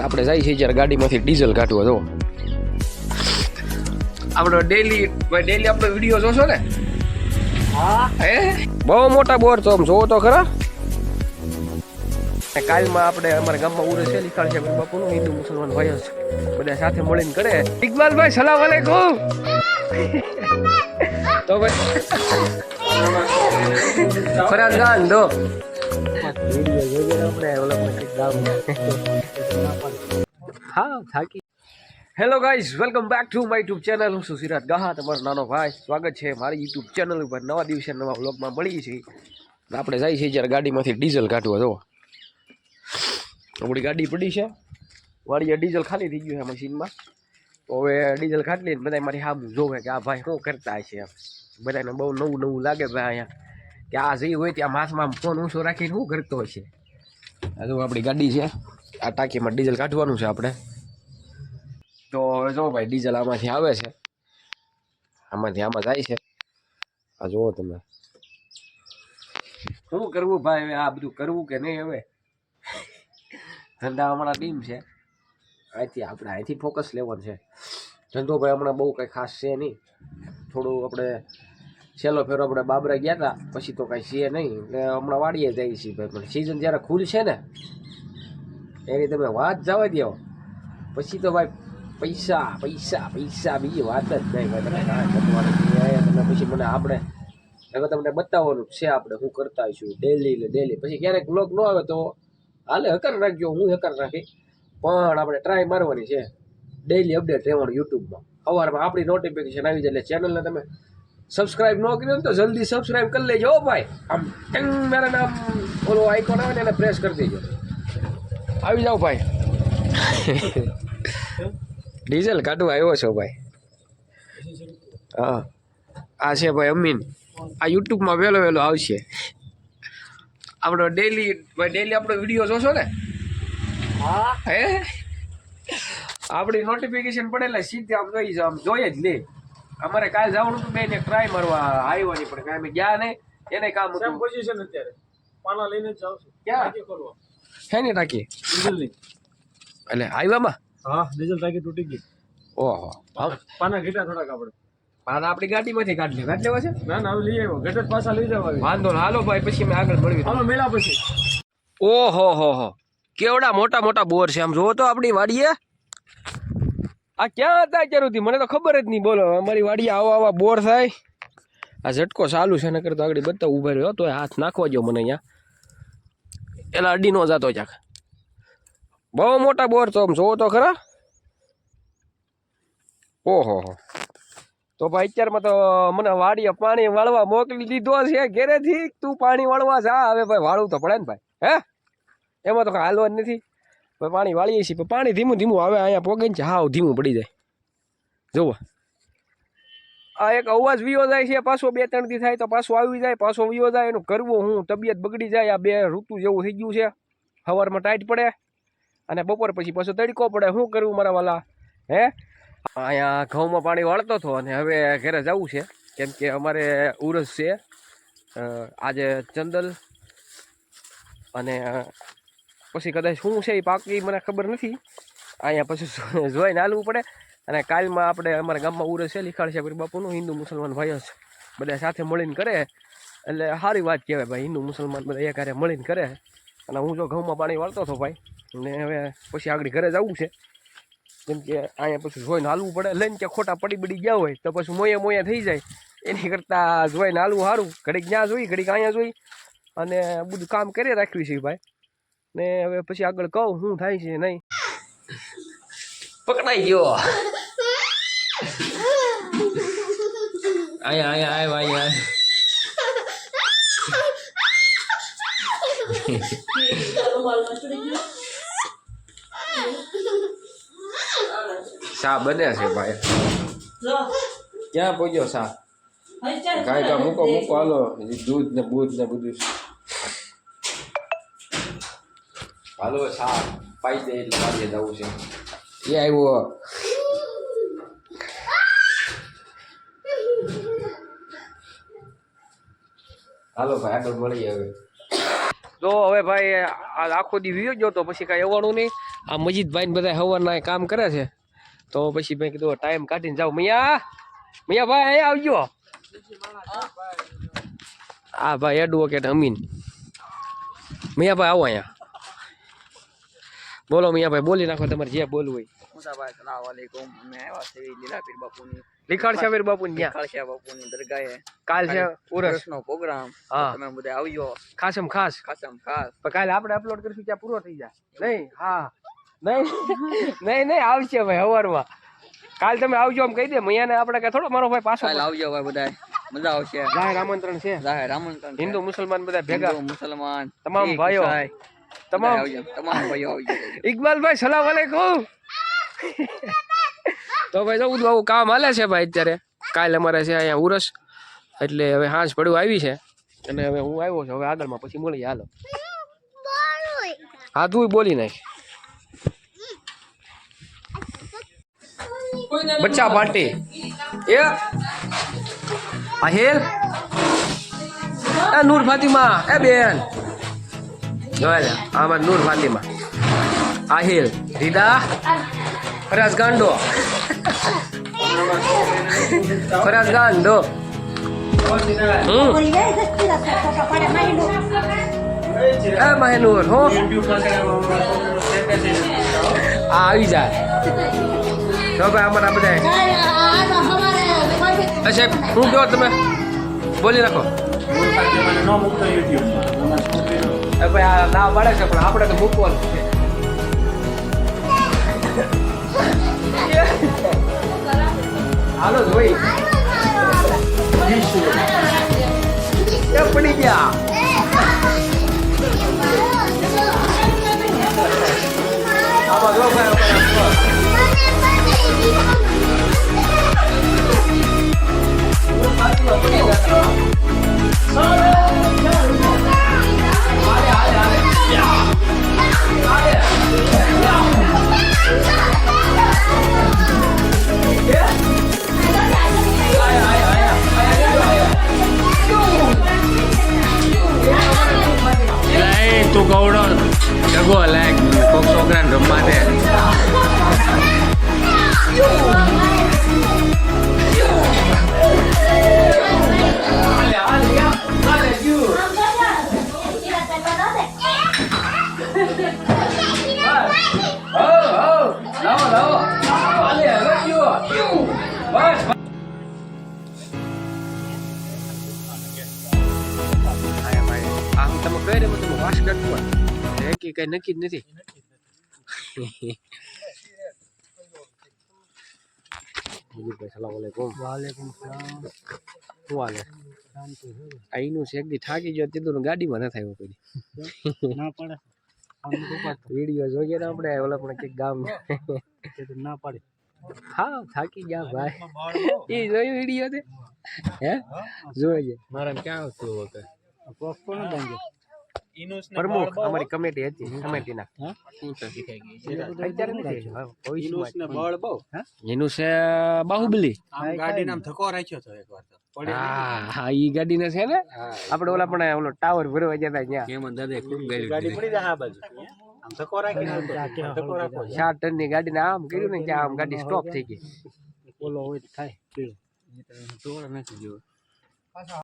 આપણે જાય છે જ્યારે ગાડીમાંથી ડીઝલ કાઢવા જો આપણો ડેલી ડેલી આપણે વીડિયો જોશો ને? હા. હે? બહુ મોટા બોર તો આમ જોવો તો ખરા. કાલમાં આપણે અમારા ગામમાં ઉરે છે લીખાડ છે બાપુનું હિન્દુ મુસલમાન ભાઈઓ છે. બધા સાથે મળીને કરે. ઇકબાલભાઈ સલામ અલેકુમ. તો ભાઈ ફરાજ ખાન દો વીડિયો જોજે ને આપણે થાકી. Hello guys welcome back to my YouTube channel હું સિરાજ ગાહા, તમારો નાનો ભાઈ. સ્વાગત છે મારી યુટ્યુબ ચેનલ ઉપર. નવા દિવસે નવા વ્લોગમાં મળીએ છીએ. આપણે જાય છીએ જ્યારે ગાડીમાંથી ડીઝલ કાઢવા જો આપણી ગાડી પડી છે. વાળી ડીઝલ ખાલી થઈ ગયું છે મશીનમાં. તો હવે ડીઝલ લઈને બધા મારી હા જોવે કે આ ભાઈ શું કરતા છે એમ. બધાને બહુ નવું નવું લાગે ભાઈ અહીંયા. કે આ જઈ હોય ત્યાં માથમાં ફોન ઊંચો રાખીને શું કરતો હશે? હજુ આપણી ગાડી છે. આ ટાંકીમાં ડીઝલ કાઢવાનું છે આપણે. હવે જો ભાઈ, ડીઝલ આમાંથી આવે છે. આમાંથી આમાં જાય છે. આ જુઓ તમે. શું કરવું ભાઈ હવે? આ બધું કરવું કે નહીં હવે? ધંધા હમણાં ડીમ છે. અહીંથી આપણે અહીંથી ફોકસ લેવાનું છે. ધંધો ભાઈ હમણાં બહુ કંઈ ખાસ છે નહીં. થોડું આપણે છેલ્લો ફેરો આપણે બાબરા ગયા હતા પછી તો કાંઈ છીએ નહીં. એટલે હમણાં વાડીએ જઈએ છીએ ભાઈ. પણ સિઝન જ્યારે ખુલશે ને, એની તમે વાત જવા દો પછી તો ભાઈ પૈસા પૈસા પૈસા બીજી વાત જ નહીં ભાઈ તમે કાંઈ કરવાનું તમે પછી મને આપણે હવે તમને બતાવવાનું છે આપણે હું કરતા છું ડેલી ને ડેલી પછી ક્યારેક બ્લોગ ન આવે તો હાલે હકર રાખજો, હું હકર રાખી. પણ આપણે ટ્રાય મારવાની છે. ડેલી અપડેટ રહેવાનું યુટ્યુબમાં. સવારમાં આપણી નોટિફિકેશન આવી જાય એટલે ચેનલને તમે સબસ્ક્રાઇબ ન કર્યું તો જલ્દી સબસ્ક્રાઇબ કરી લેજો ભાઈ. આમ ટંગ મારા નામ ઓલો આઇકોન આવે ને એને પ્રેસ કરી દેજો. આવી જાઓ ભાઈ. ડીઝલ કાઢવા આવ્યો છો ભાઈ? હા. આ છે ભાઈ અમીન. આ યુટ્યુબમાં વહેલો વહેલો આવશે. આપણો ડેલી ભાઈ ડેલી આપણો વીડિયો જોશો ને? હા. હે? આપણી નોટિફિકેશન પડેલા સીધી આમ જોઈ આમ જોઈએ જ લે. અમારે કાલ જવાનું હતું બેન ટ્રાય મારવા આવ્યો પણ કાંઈ અમે ગયા નહીં. એને કામ હતું. પોઝિશન અત્યારે. પાના લઈને જ જાવ છું. ક્યાં? કરવા હે ને ટાકી એટલે આવ્યામાં? હા ડીઝલ ટાંકી તૂટી ગઈ. ઓહો. હા પાના ઘેટા થોડાક આપણે. પાન આપણી ગાડીમાંથી કાઢી લે કાઢી લેવા છે? ના ના હવે લઈ આવ્યો. ઘેટા જ પાછા લઈ જવા આવી વાંધો ના હાલો ભાઈ પછી અમે આગળ મળવી હાલો મેળા પછી. ઓહો હો હો. કેવડા મોટા મોટા બોર છે આમ જોવો તો આપણી વાડીએ. આ ક્યાં હતા અત્યાર મને તો ખબર જ નહીં. બોલો અમારી વાડીએ આવા આવા બોર થાય. આ ઝટકો ચાલુ છે નકર તો આગળ બધા ઊભા રહ્યો. તો હાથ નાખવા જો મને અહીંયા. એલા અડી નો જાતો ક્યાંક. બહુ મોટા બોર તો આમ જોવો તો ખરા? ઓહો. તો ભાઈ અત્યારમાં તો મને વાડીએ પાણી વાળવા મોકલી દીધો છે ઘેરેથી. તું પાણી વાળવા જા. હવે ભાઈ વાળવું તો પડે ને ભાઈ. હે? એમાં તો કાંઈ હાલવા જ નથી. ભાઈ પાણી વાળીએ છીએ. પણ ધીમું ધીમું આવે, અહીંયા પોગે છે. હાવ ધીમું પડી જાય. જુઓ આ એક અવાજ વિયો જાય છે. પાછો બે ત્રણ દી થાય તો પાછો આવી જાય. પાછો વિયો જાય. એનું કરવું હું. તબિયત બગડી જાય. આ બે ઋતુ જેવું થઈ ગયું છે. સવારમાં ટાઈટ પડે. અને બપોર પછી પાછો તડકો પડે. શું કરવું મારા વાલા? હે? અહીંયા ઘઉંમાં પાણી વાળતો હતો અને હવે ઘરે જવું છે. કેમ કે અમારે ઉરસ છે. આજે ચંદલ અને પછી કદાચ શું છે એ પાકી મને ખબર નથી. અહીંયા પછી જોઈને હાલવું પડે. અને કાલમાં આપણે અમારા ગામમાં ઉરસ છે. લીખાડ છે બાપુનું હિન્દુ મુસલમાન ભાઈઓ છે બધા સાથે મળીને કરે. એટલે સારી વાત કહેવાય ભાઈ, હિન્દુ મુસલમાન બધા એક હારે મળીને કરે. અને હું જો ઘઉંમાં પાણી વાળતો હતો ભાઈ, ને હવે પછી આગળ ઘરે જવું છે. કેમ કે અહીંયા પછી જોઈને હાલવું પડે. લઈને કે ખોટા પડી બડી ગયા હોય, તો પછી મોયે મોયે થઈ જાય. એની કરતાં જોઈને હાલવું સારું. ઘડીક ત્યાં જોઈ, ઘડીક અહીંયા જોઈ. અને બધું કામ કરી રાખ્યું છે ભાઈ. ને હવે પછી આગળ કહું શું થાય છે નહીં. પકડાઈ ગયો. અહીંયા અહીંયા આવ્યા અહીંયા શા બને છે ભાઈ. ક્યાં પહોંચ્યો શા ગાય ગા મૂકો મૂકો, હાલો. દૂધ ને બૂધ ને બધું. હાલો શા પાઈ દે એટલે વાડીએ જવું છે. એ આવ્યો. હાલો ભાઈ, આગળ મળીએ હવે. તો હવે ભાઈ, આ આખો દી વિયો ગયો તો પછી કાંઈ અવાણું નહીં. આ મજીદભાઈ ને બધા હવાના કામ કરે છે. તો પછી મેં કીધું, ટાઈમ કાઢીને જાઉં. મૈયા મૈયા ભાઈ આવજો. હા, ભાઈ એડવોકેટ અમીન. મૈયા ભાઈ, આવો અહીંયા. બોલો મૈયા ભાઈ, બોલી નાખો તમારે જે બોલવું હોય. મુસાભાઈ, સલામ વાલેકુમ અમે આવ્યા છે લીલાપીર બાપુની. લીખાડ સાહેબ બાપુ ત્યાં. લીખાણ બાપુ ની દરગાહે. કાલ છે ઉરસ. નો પ્રોગ્રામ. હા. તમે બધા આવજો. ખાસમ ખાસ. ખાસમ ખાસ. પણ કાલે આપણે અપલોડ કરીશું ત્યાં પૂરો થઈ જાય. નહીં હા. નહીં નહીં નહીં આવશે ભાઈ હવારમાં. કાલ તમે આવજો આમ કહી દે. મૈયાને આપણે કે થોડો મારો ભાઈ પાછો આવજો ભાઈ બધા મજા આવશે. જાહેર આમંત્રણ છે. જાહેર આમંત્રણ હિન્દુ મુસલમાન બધા ભેગા. મુસલમાન તમામ ભાઈઓ. ભાઈ. તમામ. આવજો. તમામ ભાઈઓ આવજો. ઇકબાલભાઈ સલામ વાલેકુમ તો ભાઈ જવું બહુ કામ હાલે છે ભાઈ અત્યારે. કાલે અમારે છે અહીંયા ઉરસ. એટલે હવે હાંસ પડ્યું આવી છે. અને હવે હું આવ્યો છું, હવે આગળમાં પછી મળી હાલો. હા, તું બોલી નાખ. બચ્ચા પાર્ટી. એ. આહેલ એ નૂર ફાતિમા, એ બેન. જોયા આમાં નૂર ફાતિમા. આહિલ રીદા ફરાજ હમ એ મહેનૂર હો આવી જાય તો ભાઈ અમારા બધા અચ્છા હું કહો તમે બોલી રાખો ભાઈ આ ના પાડે છે પણ આપણે તો મૂકવાનું છે હાલો જોઈ. એ પડી ગયા. તમે કહી રહ્યા તમે નક્કી જ નથી સલામ વાલેકુમ છે થાકી ગયો તે ગાડીમાં ન થાય કોઈ વીડિયો જોઈએ ને આપણે ઓલા પણ કંઈક ગામ ના પાડે. હા થાકી ગયા ભાઈ. એ જોયું વીડિયો તે? હે? જોઈએ મારા ક્યાં આવતું હોતે કોણ બંધ પ્રમુખ અમારી કમિટી હતી કમિટીના અત્યારે બળ બહુ એનું છે બાહુબલી. ગાડી નામ ધક્કો રાખ્યો તો એકવાર તો. હા હા ઈ ગાડીને છે ને? આપણે ઓલા પણ ઓલો ટાવર ભરવા જતા ત્યાં. કેમ દાદા ખૂબ ગાડી ગાડી પડી જાય આ બાજુ. આમ ધક્કો ધક્કો રાખો. કર્યું ને ત્યાં આમ ગાડી સ્ટોપ થઈ ગઈ. ઓલો હોય નથી